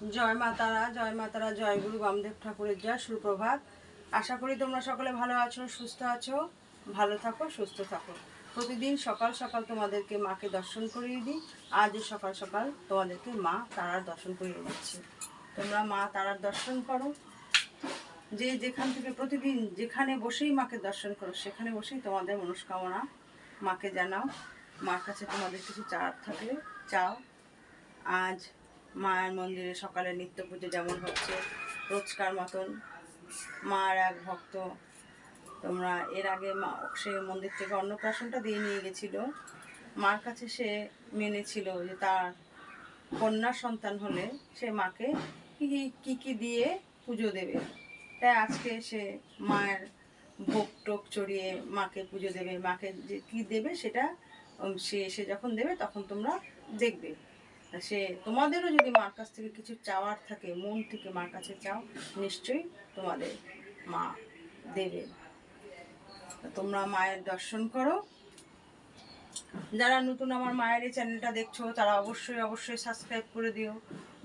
জয় মা তারা, জয় মা তারা, জয় গুরু বামদেব ঠাকুরের জয় সুপ্রভাত। আশা করি তোমরা সকলে ভালো আছো, সুস্থ আছো, ভালো থাকো, সুস্থ থাকো। প্রতিদিন সকাল সকাল তোমাদেরকে মাকে দর্শন করিয়ে দিই আজও সকাল সকাল তোমাদেরকে মা তারার দর্শন করিয়ে দিচ্ছি। তোমরা মা তারার দর্শন করো। যে যেখান থেকে প্রতিদিন যেখানে বসেই মাকে দর্শন করো, সেখানে বসেই তোমাদের মনস্কামনা মাকে জানাও। মার কাছে তোমাদের কিছু চাওয়ার থাকলে চাও। আজ মায়ের মন্দিরে সকালে নিত্য পুজো যেমন হচ্ছে, রোজকার মতন। মার এক ভক্ত। তোমরা এর আগে মা, সে মন্দির থেকে অন্নপ্রাশনটা দিয়ে নিয়ে গেছিল। মার কাছে সে মেনেছিল যে তার কন্যা সন্তান হলে সে মাকে কি, কি- দিয়ে পুজো দেবে। তাই আজকে সে মায়ের ভোগ টোক চড়িয়ে মাকে পুজো দেবে। মাকে যে কী দেবে সেটা সে এসে যখন দেবে তখন তোমরা দেখবে। সে তোমাদেরও যদি মার কাছ থেকে কিছু চাওয়ার থাকে, মন থেকে মার কাছে চাও, নিশ্চয়ই তোমাদের মা দেবে। তোমরা মায়ের দর্শন করো। যারা নতুন আমার মায়ের এই চ্যানেলটা দেখছ, তারা অবশ্যই অবশ্যই সাবস্ক্রাইব করে দিও।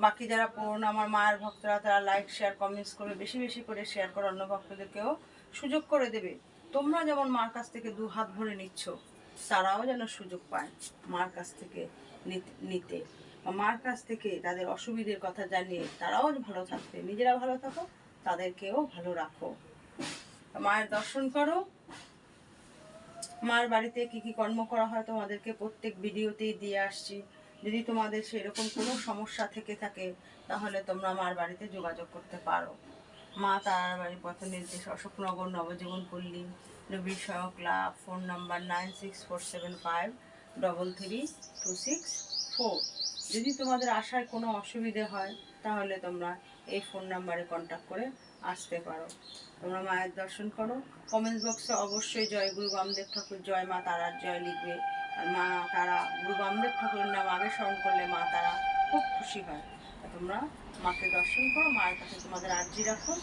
বাকি যারা পুরনো আমার মায়ের ভক্তরা, তারা লাইক শেয়ার কমেন্টস করে বেশি বেশি করে শেয়ার করে অন্য ভক্তদেরকেও সুযোগ করে দেবে। তোমরা যেমন মার কাছ থেকে দু হাত ভরে নিচ্ছ, তারাও যেন সুযোগ পায় মার কাছ থেকে নিতে। মার কাছ থেকে তাদের অসুবিধের কথা জানিয়ে তারাও ভালো থাকবে, নিজেরা ভালো থাকো, তাদেরকেও ভালো রাখো। মায়ের দর্শন করো। মার বাড়িতে কি কি কর্ম করা হয় তোমাদেরকে প্রত্যেক ভিডিওতেই দিয়ে আসছি। যদি তোমাদের সেরকম কোনো সমস্যা থেকে থাকে, তাহলে তোমরা মার বাড়িতে যোগাযোগ করতে পারো। মা তার বাড়ির পথ নির্দেশ, অশোকনগর নবজীবন পল্লী, নবীর সহ club phone number nine six four seven five, double three two six four যদি তোমাদের আসায় কোনো অসুবিধে হয়, তাহলে তোমরা এই ফোন নাম্বারে কন্ট্যাক্ট করে আসতে পারো। তোমরা মায়ের দর্শন করো। কমেন্ট বক্সে অবশ্যই জয় গুরু বামদেব ঠাকুর, জয় মা তারার জয় লিখবে। মা তারা, গুরু বামদেব ঠাকুরের নাম আগে স্মরণ করলে মা তারা খুব খুশি হয়। তোমরা মাকে দর্শন করো, মায়ের কাছে তোমাদের আর্জি রাখো।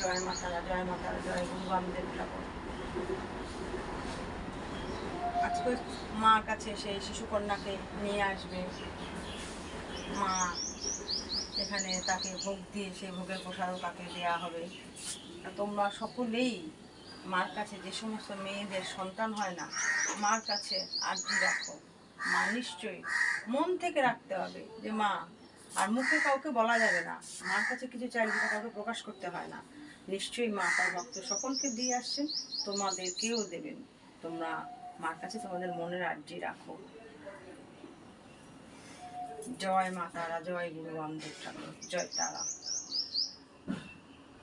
জয় মা তারা, জয় মা তারা, জয় গুরু বামদেব ঠাকুর। আজকে মার কাছে সেই শিশুকন্যাকে নিয়ে আসবে। মা এখানে তাকে ভোগ দিয়ে সেই ভোগের প্রসাদও তাকে দেওয়া হবে। তোমরা সকলেই মার কাছে যে সমস্ত মেয়েদের সন্তান হয় না, মার কাছে আর্জি রাখো। মা নিশ্চয়ই মন থেকে রাখতে হবে যে মা, আর মুখে কাউকে বলা যাবে না। মার কাছে কিছু চাইলে সেটা কাউকে প্রকাশ করতে হয় না। নিশ্চয়ই মা তার ভক্ত সকলকে দিয়ে আসছেন, তোমাদেরকেও দেবেন। তোমরা মার কাছে তোমাদের মনের আর্জি রাখো। জয় মা তারা, জয় গুরু বামদেব ঠাকুর, জয় তারা।